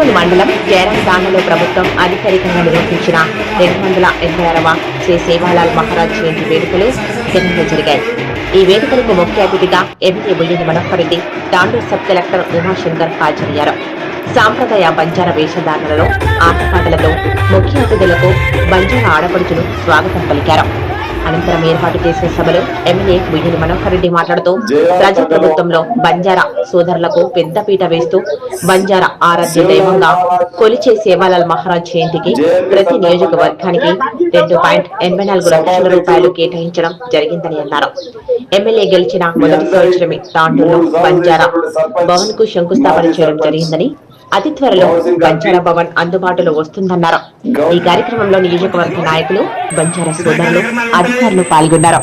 చింతపల్లి మండలం జయరాంతాండలో ప్రభుత్వం అధికారికంగా నిర్వహించిన రెండు వందల ఎనభై ఆరవ శ్రీ సేవాలాల్ మహారాజ్ జయంతి వేడుకలు ఘనంగా జరిగాయి. ఈ వేడుకలకు ముఖ్య అతిథిగా ఎంపీ బుల్లిని మనోహరెడ్డి తాండూరు సబ్ కలెక్టర్ ఉమాశంకర్ హాజరయ్యారు. సాంప్రదాయ బంజారా వేషధారణలో ఆటపాటలతో ముఖ్య అతిథులకు బంజారా ఆడపడుచులు స్వాగతం పలికారు. అనంతరం ఏర్పాటు చేసిన సభలో ఎమ్మెల్యే బుయ్యని మనోహర్ రెడ్డి మాట్లాడుతూ ప్రజా ప్రభుత్వంలో బంజారా సోదరులకు పెద్దపీట వేస్తూ బంజారా ఆరాధ్య దైవంగా కొలిచే సేవాలాల్ మహారాజ్ జయంతికి ప్రతి నియోజకవర్గానికి రెండు పాయింట్ ఎనభై నాలుగు లక్షల రూపాయలు కేటాయించడం జరిగిందని అన్నారు. ఎమ్మెల్యే గెలిచిన మొదటి సంవత్సరమే తాండూరులో బంజారా భవన్కు శంకుస్థాపన చేయడం జరిగిందని అతి త్వరలో బంజారా భవన్ అందుబాటులో వస్తుందన్నారు. ఈ కార్యక్రమంలో నియోజకవర్గ నాయకులు బంజారా సోదరులు అధికారులు పాల్గొన్నారు.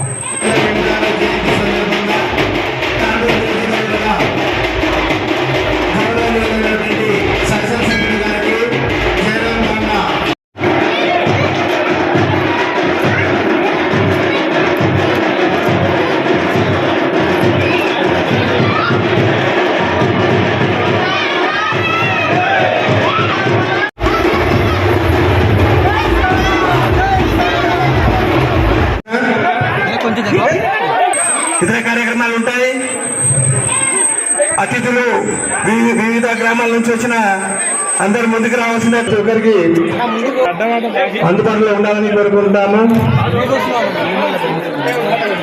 ఇతర కార్యక్రమాలు ఉంటాయి. అతిథులు వివి- వివిధ గ్రామాల నుంచి వచ్చిన అందరు ముందుకు రావాల్సిన ప్రతి ఒక్కరికి. అందుబాటులో ఉండాలని కోరుకుంటాము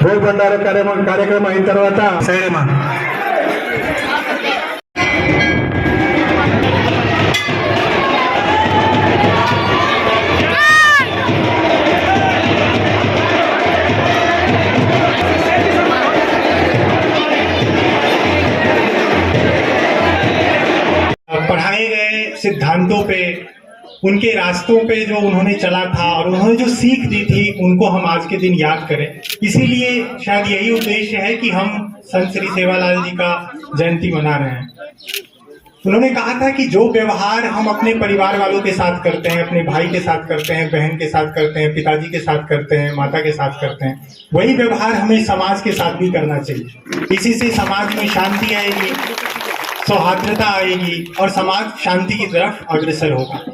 భోగి బండారు కార్యక్రమం కార్యక్రమం అయిన తర్వాత సైడమా पे, उनके रास्तों पे जो उन्होंने चला था और उन्होंने जो सीख दी थी, उनको हम आज के दिन याद करें। इसीलिए शायद यही उद्देश्य है कि हम संत श्री सेवालाल जी का जयंती मना रहे हैं। उन्होंने कहा था कि जो व्यवहार हम अपने परिवार वालों के साथ करते हैं, अपने भाई के साथ करते हैं, बहन के साथ करते हैं, पिताजी के साथ करते हैं, माता के साथ करते हैं, वही व्यवहार हमें समाज के साथ भी करना चाहिए। इसी से समाज में शांति आएगी। सौहार्दता आएगी और समाज शांति की तरफ़ अग्रसर होगा।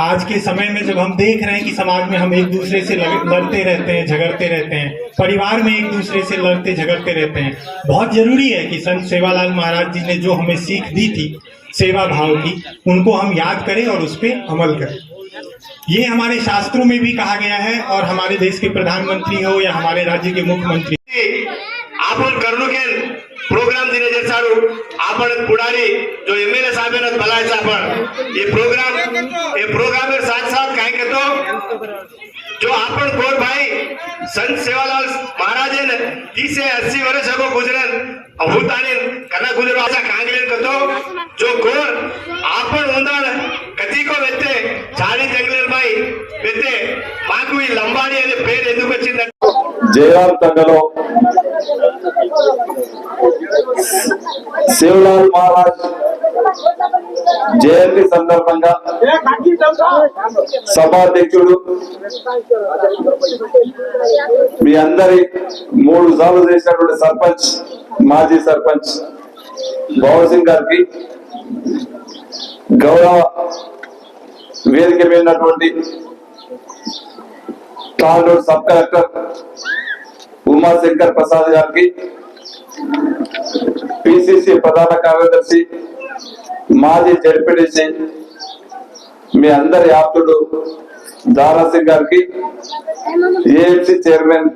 आज के समय में जब हम देख रहे हैं कि समाज में हम एक दूसरे से लड़ते रहते हैं, झगड़ते रहते हैं, परिवार में एक दूसरे से लड़ते, झगड़ते रहते हैं, बहुत ज़रूरी है कि संत सेवालाल महाराज जी ने जो हमें सीख दी थी, सेवा भाव की, उनको हम याद करें और उस पर अमल करें। ये हमारे शास्त्रों में भी कहा गया है और हमारे देश के प्रधानमंत्री हो या हमारे राज्य के मुख्यमंत्री। प्रोग्राम दिने सारू आपण पुढारी जो एम एल ए साहेबांना बोलायचं आपण ये प्रोग्राम ये प्रोग्राम के साथ साथ काय करतो जो आपण गोर भाई संत सेवालाल महाराज ने तीस से अस्सी वर्ष अगो गुजरन अभूत आणि कना गुजरो असा कांगलेन करतो जो गोर आपण उंदाळ कधी को వెత్తే చాడి జంగలేర్ బాయ్ వెత్తే మాకు ఈ లంబాడి అనే పేరు ఎందుకు వచ్చిందంటే జయరాం తండలో శివలాల్ మహారాజ్ జయంతి సందర్భంగా సభాధ్యక్షుడు మీ అందరి మూడు సార్లు చేసినటువంటి సర్పంచ్ మాజీ సర్పంచ్ భవన్ సింగ్ గారికి గౌరవ వేదిక మీద ఉన్నటువంటి తాండూరు సబ్ కలెక్టర్ ఉమాశంకర్ ప్రసాద్ గారికి పిసిసి ప్రధాన కార్యదర్శి మాజీ జడ్పీటీసీ మీ అందరి ఆప్తుడు దారా సింగ్ గారికి ఏఎంసీ చైర్మన్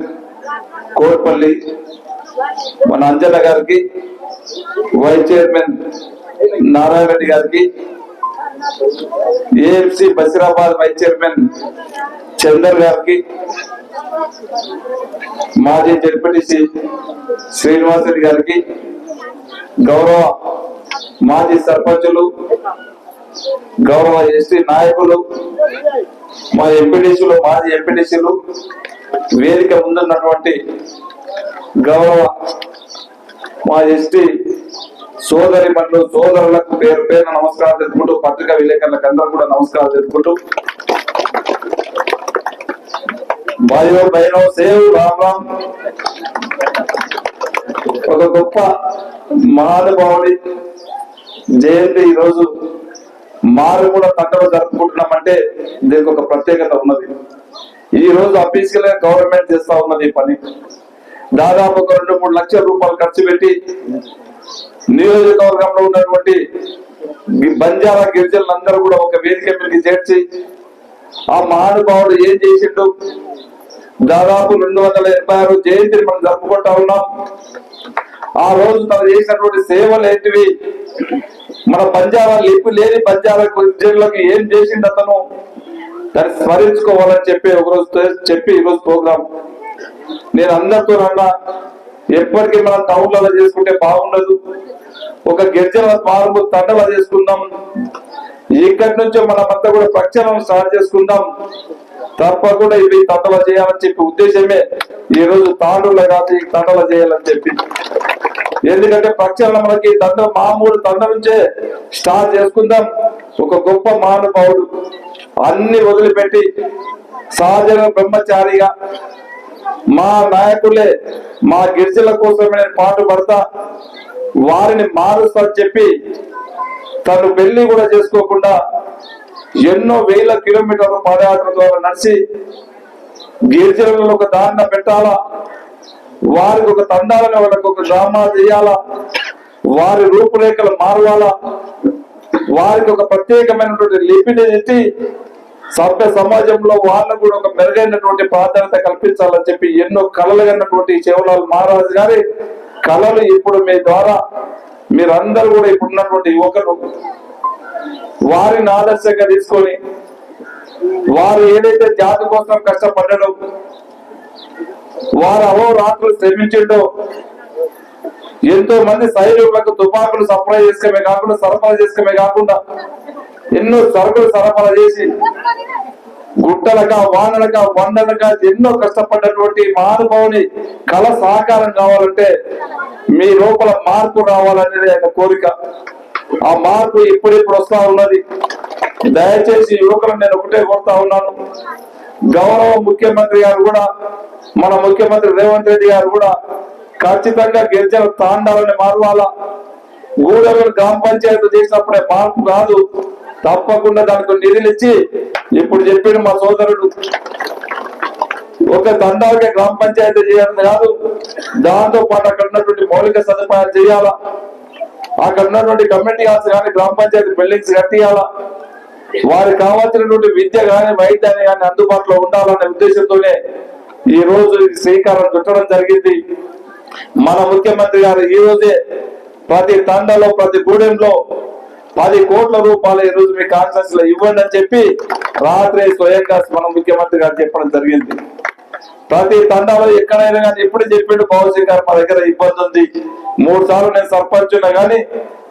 కోట్పల్లి మన అంజన గారికి వైస్ చైర్మన్ నారాయణ రెడ్డి గారికి AMC Basheerabad vice chairman Chandar గారికి మాజీ జడ్పీటీసీ శ్రీనివాస రెడ్డి గారికి గౌరవ మాజీ సర్పంచులు గౌరవ ఎస్టీ నాయకులు మా ఎంపీటీసీలు మాజీ ఎంపీటీసీలు వేదిక ముందున్నటువంటి గౌరవ మా ఎస్టీ సోదరి మరియు సోదరులకు పేరు పేరు నమస్కారం తెలుపుకుంటూ పత్రికా విలేకరులకు అందరూ కూడా నమస్కారం తెలుపుకుంటూ భాయో బహనో సేవ్ రామ్. రామ్ ఒక గొప్ప మహానుభావుడి జయంతి ఈరోజు కూడా తండలు జరుపుకుంటున్నామంటే దీనికి ఒక ప్రత్యేకత ఉన్నది. ఈ రోజు అఫీషియల్గా గవర్నమెంట్ చేస్తా ఉన్నది ఈ పని. దాదాపు ఒక రెండు మూడు లక్షల రూపాయలు ఖర్చు పెట్టి నియోజకవర్గంలో ఉన్నటువంటి బంజారా గిరిజనులందరూ కూడా ఒక వేదిక మీదకి చేర్చి ఆ మహానుభావుడు ఏం చేసిండు? దాదాపు రెండు వందల ఎనభై ఆరు జయంతిని మనం జరుపుకుంటా ఉన్నాం. ఆ రోజు తను చేసినటువంటి సేవలు ఏంటివి? మన బంజారా లిపి లేని బంజారా గిరిజనులకు ఏం చేసిండు అతను? దాన్ని స్మరించుకోవాలని చెప్పి ఒకరోజు చెప్పి ఈరోజు ప్రోగ్రామ్ నేను అందరితో అన్నా ఎప్పటికీ మనం టౌన్లలో చేసుకుంటే బాగుండదు. ఒక గిరిజన మారుము తండలా చేసుకుందాం. ఇక్కడి నుంచో మనమంతా కూడా ప్రక్షాళన స్టార్ట్ చేసుకుందాం. తప్పకుండా ఇవి తండల చేయాలని చెప్పి ఉద్దేశమే ఈ రోజు తాండూల కాదు తండల చేయాలని చెప్పి. ఎందుకంటే ప్రక్షాళన మనకి తండ మామూలు తండ నుంచే స్టార్ట్ చేసుకుందాం. ఒక గొప్ప మహానుభావుడు అన్ని వదిలిపెట్టి సహజంగా బ్రహ్మచారిగా మా నాయకులే మా గిరిజల కోసమే నేను పాటు పడతా వారిని మారుస్తా చెప్పి తను పెళ్ళి కూడా చేసుకోకుండా ఎన్నో వేల కిలోమీటర్ల పాదయాత్ర ద్వారా నడిచి గిరిజనులను ఒక దారిన పెట్టాలా? వారికి ఒక తండాలని వాళ్ళకి ఒక డ్రామా చేయాలా? వారి రూపురేఖలు మారవాలా? వారికి ఒక ప్రత్యేకమైనటువంటి లిపిని ఎత్తి సభ్య సమాజంలో వాళ్ళకు కూడా ఒక మెరుగైనటువంటి ప్రాధాన్యత కల్పించాలని చెప్పి ఎన్నో కళలు కన్నటువంటి శివలాల్ మహారాజు గారి కళలు ఇప్పుడు మీ ద్వారా మీరందరూ కూడా ఇప్పుడు ఉన్నటువంటి యువకులు వారిని ఆదర్శంగా తీసుకొని వారు ఏదైతే జాతి కోసం కష్టపడ్డాడో వారు అహోరాత్రులు శ్రమించిండో ఎంతో మంది సైనికులకు తుపాకులు సప్లై చేసుకోమే కాకుండా సరఫరా చేసుకోమే కాకుండా ఎన్నో సరుకులు సరఫరా చేసి గుట్టలక వానలక వండలక ఎన్నో కష్టపడ్డటువంటి మహానుభావుని కళ సహకారం కావాలంటే మీ లోపల మార్పు రావాలనేది ఆయన కోరిక. ఆ మార్పు ఇప్పుడిప్పుడు వస్తా ఉన్నది. దయచేసి యువకులను నేను ఒకటే కోరుతా ఉన్నాను. గౌరవ ముఖ్యమంత్రి గారు కూడా మన ముఖ్యమంత్రి రేవంత్ రెడ్డి గారు కూడా ఖచ్చితంగా గిరిజన తాండాలని మారవాలా? గూడెలను గ్రామ పంచాయతీ చేసినప్పుడే మార్పు కాదు. తప్పకుండా దానికి నిధులు ఇచ్చి ఇప్పుడు చెప్పిన మా సోదరుడు ఒక తండాలకే గ్రామ పంచాయతీ చేయాలని కాదు దాంతో పాటు అక్కడ ఉన్నటువంటి మౌలిక సదుపాయాలు చేయాలా? అక్కడ ఉన్నటువంటి కమ్యూనిటీ హాల్స్ కానీ గ్రామ పంచాయతీ బిల్డింగ్స్ కట్టియాలా వారికి కావాల్సినటువంటి విద్య కానీ వైద్యాన్ని కానీ అందుబాటులో ఉండాలనే ఉద్దేశంతోనే ఈ రోజు ఇది శ్రీకారం చుట్టడం జరిగింది. మన ముఖ్యమంత్రి గారు ఈ రోజే ప్రతి తండలో ప్రతి గూడెంలో పది కోట్ల రూపాయలు ఈ రోజు మీ కాన్ఫరెన్స్లో ఇవ్వండి అని చెప్పి రాత్రి స్వయంగా మన ముఖ్యమంత్రి గారు చెప్పడం జరిగింది. ప్రతి తండాలో ఎక్కడైనా కానీ ఎప్పుడు చెప్పిండు పవన్ గారు మా దగ్గర ఇబ్బంది ఉంది. మూడు సార్లు నేను సర్పంచ్ ఉన్నా కానీ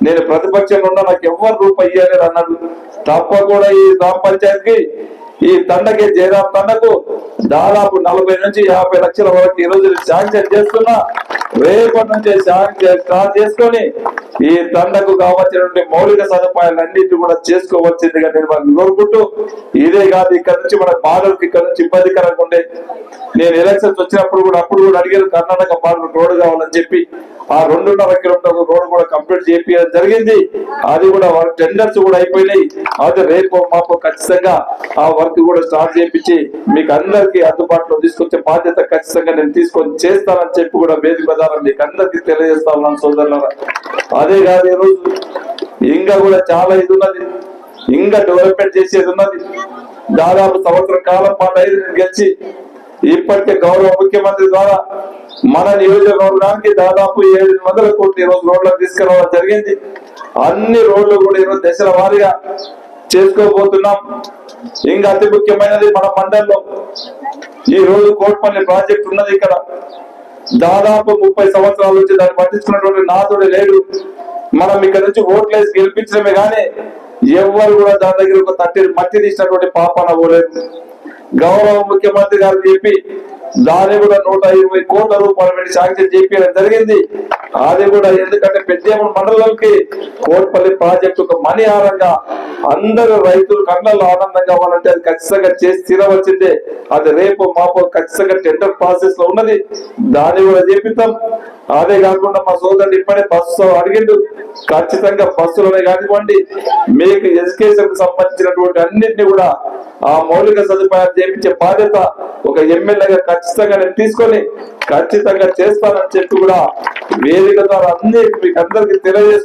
నేను ప్రతిపక్షంలో ఉన్నా నాకు ఎవరు రూపాయి ఇయ్యలేరు అన్నాడు. కూడా ఈ గ్రామ పంచాయతీకి ఈ తండకి జయరాం తండకు దాదాపు నలభై నుంచి యాభై లక్షల వరకు ఈ రోజు శాంక్షన్ చేస్తున్నా. రేపటి నుంచి శాంక్షన్ స్టార్ట్ చేసుకొని ఈ తండకు కావాల్సినటువంటి మౌలిక సదుపాయాలన్నింటినీ కూడా చేసుకోవచ్చిందిగా నేను వాళ్ళని కోరుకుంటూ ఇదే కాదు ఇక్కడ నుంచి మన బాధలకు ఇక్కడ నుంచి ఇబ్బందికరంగా ఉండే. నేను ఎలక్షన్స్ వచ్చినప్పుడు కూడా అప్పుడు కూడా అడిగారు కర్ణాటక బార్డర్ రోడ్డు కావాలని చెప్పి ఆ రెండున్నర కిలోమీటర్ రోడ్డు కూడా కంప్లీట్ చేపించడం జరిగింది. అది కూడా టెండర్స్ కూడా అయిపోయినాయి. అది రేపు మాపు ఖచ్చితంగా ఆ వర్క్ కూడా స్టార్ట్ చేయించి మీకు అందరికి అందుబాటులో తీసుకొచ్చే బాధ్యత ఖచ్చితంగా నేను తీసుకొని చేస్తానని చెప్పి కూడా వేదిక ద్వారా మీకు అందరికి తెలియజేస్తా ఉన్నాను సోదరులారా. అదే కాదు ఈరోజు రోజు ఇంకా కూడా చాలా ఇది ఉన్నది. ఇంకా డెవలప్మెంట్ చేసేది ఉన్నది. దాదాపు సంవత్సరం కాలం పాటు అయింది గెలిచి. ఇప్పటికే గౌరవ ముఖ్యమంత్రి ద్వారా మన నియోజకవర్గానికి దాదాపు ఏడు వందల కోట్లు ఈరోజు రోజు రోడ్లకు తీసుకురావడం జరిగింది. అన్ని రోడ్లు కూడా ఈరోజు దశల వారీగా చేసుకోబోతున్నాం. ఇంకా అతి ముఖ్యమైనది మన మండల్లో. ఈ రోజు కోట్పల్లి ప్రాజెక్ట్ ఉన్నది ఇక్కడ. దాదాపు ముప్పై సంవత్సరాల నుంచి దాన్ని పట్టించుకున్నటువంటి నాథుడు లేడు. మనం ఇక్కడ నుంచి ఓట్లేసి గెలిపించడమే కానీ ఎవరు కూడా దాని దగ్గర ఒక తట్టి మట్టి తీసినటువంటి పాపన పోలేదు గౌరవ ముఖ్యమంత్రి గారు చెప్పి దాని కూడా నూట ఇరవై కోట్ల రూపాయలు పెట్టి శాంక్షన్ చేపించడం జరిగింది. అది కూడా ఎందుకంటే పెద్దేముడు మండలంకి కోట్పల్లి ప్రాజెక్టు ఒక మణిహారంగా అందరు రైతులు కళ్ళల్లో ఆనందంగా కావాలంటే అది ఖచ్చితంగా చేసి తీరవచ్చిందే అది రేపు మాపు ఖచ్చితంగా టెండర్ ప్రాసెస్లో ఉన్నది. దాన్ని కూడా చేపిద్దాం అదే కాకుండా మా సోదరుడు ఇప్పుడే బస్సు అడిగిండు. ఖచ్చితంగా బస్సులోనే కానివ్వండి మీకు ఎడ్యుకేషన్కు సంబంధించినటువంటి అన్నింటినీ కూడా ఆ మౌలిక సదుపాయాలు చేపించే బాధ్యత ఒక ఎమ్మెల్యేగా ఖచ్చితంగా నేను తీసుకొని ఖచ్చితంగా చేస్తానని చెప్పి కూడా వేదిక ద్వారా అన్ని మీకు అందరికి తెలియజేస్తాను